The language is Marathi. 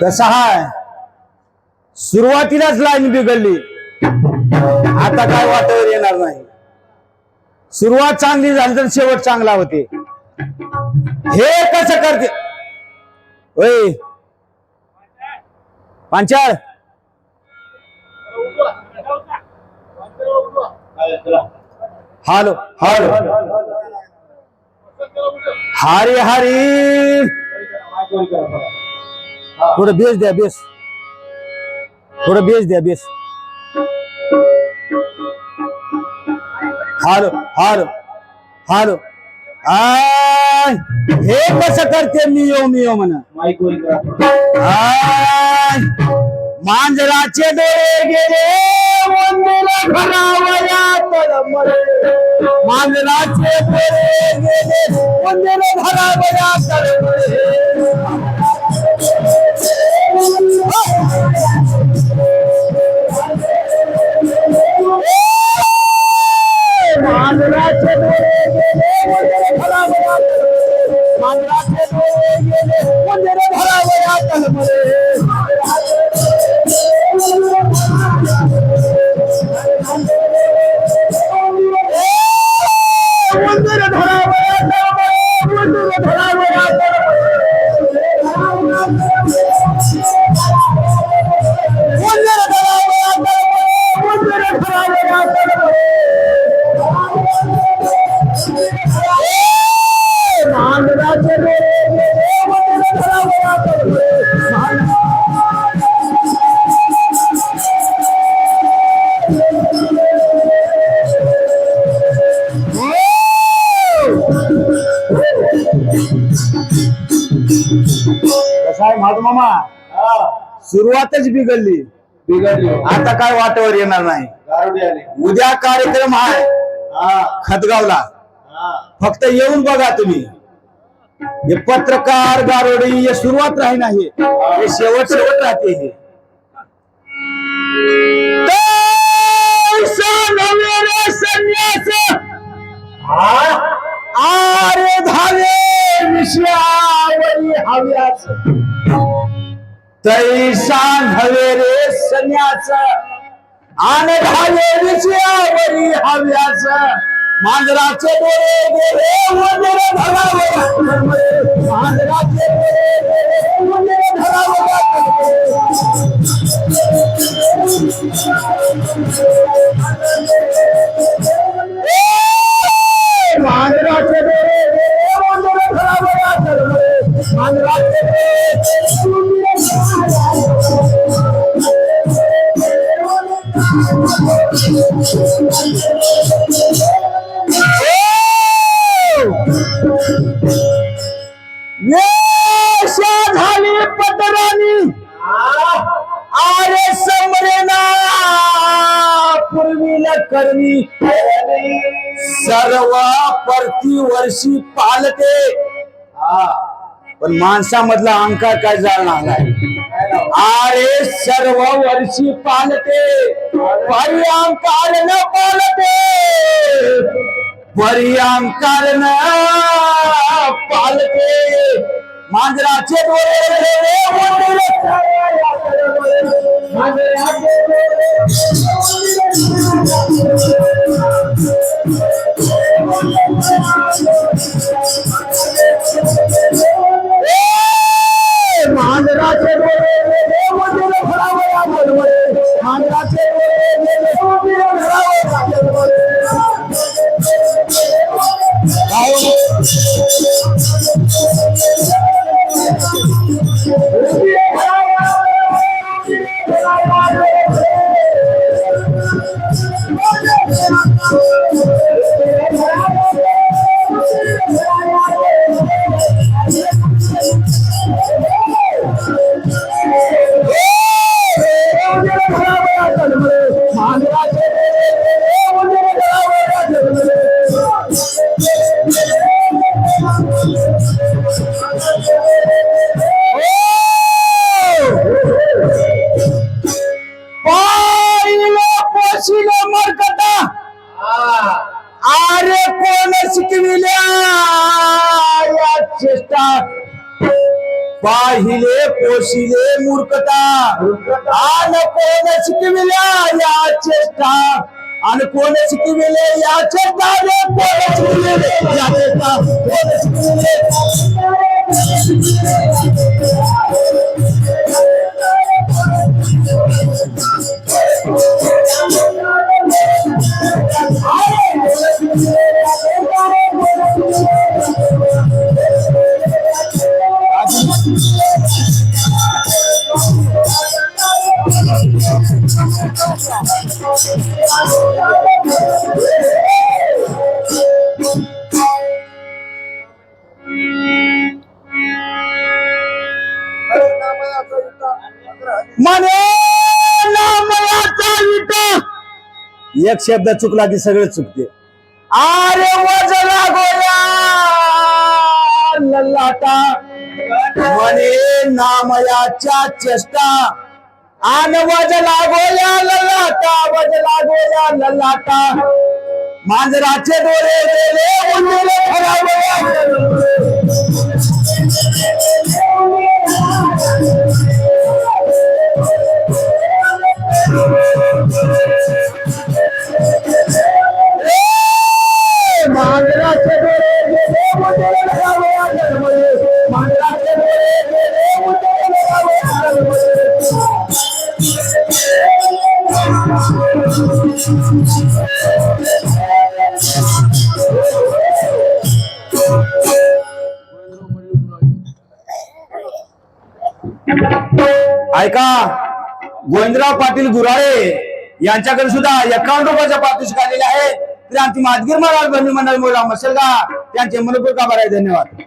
कसा हाय? सुरुवातीलाच लाईन बिघडली. आता काय वाटावर येणार नाही. सुरुवात चांगली झाली तर शेवट चांगला होते. हे कसं करते? होय पांचाळ. Hello hello. हरी हरी. थोडं बेस द्या बेस. थोडं बेस द्या बेस. हालो हालो हालो आय हे कसं करते मियो मियो म्हणा. आय मांजराचे डोळे गेले मांजराचे डोळे गेले वंदीला घरावया तळमळे मांजराचे डोळे कसा आहे माझ मामा? सुरुवातच बिघडली. बिघडली. आता काय वाटावर येणार नाही. उद्या कार्यक्रम आहे. हा. खतगावला. हा. फक्त येऊन बघा तुम्ही. हे पत्रकार गारोडी हे सुरुवात राही नाही हे शेवट शेवट राहते हे. संन्यास. धावे हव्याच. तैसा नव्हे रे संन्यास आन धावे विषयावरी हव्याच. मांजराचे डोळे गेले वंदर धरावं मांजराचे डोळे गेले वंदर धरावं करणी. सर्व प्रतिवर्षी पालते. पण माणसामधला अंकार काय जाणार नाही. अरे सर्व वर्षी पालते. पर्यांकार न पालते. पर्यांकार न पालते. मांजराचे मांजराचे डोळे Oh! शिलो मरकटा अरे कोण शिकविल्या? या चेष्टा. पाहिले पोशिले मूर्खता. आन कोण शिकविल्या? या चेष्टा. आणि कोण शिकविले? या चेष्टा. रे कोण शिकविले? या चेष्टा. कोण शिकविले? एक शब्द चुकला की सगळं चुकते अरे वजला गोया म्हणे नामयाच्या चेष्टा. आन वज लागोया लल्लाटा वज लागोया लल्लाटा मांजराचे डोळे गेले उंदीर खराब ऐका गोविंदराव पाटील गुराळे यांच्याकडे सुद्धा एकावन्न रुपयाच्या पारितोषिक काढलेल्या आहे क्रांती माधगीर महाराज बंधू मंडळ मुला मसलगा यांचे मनपूर्वक आभार आहे धन्यवाद.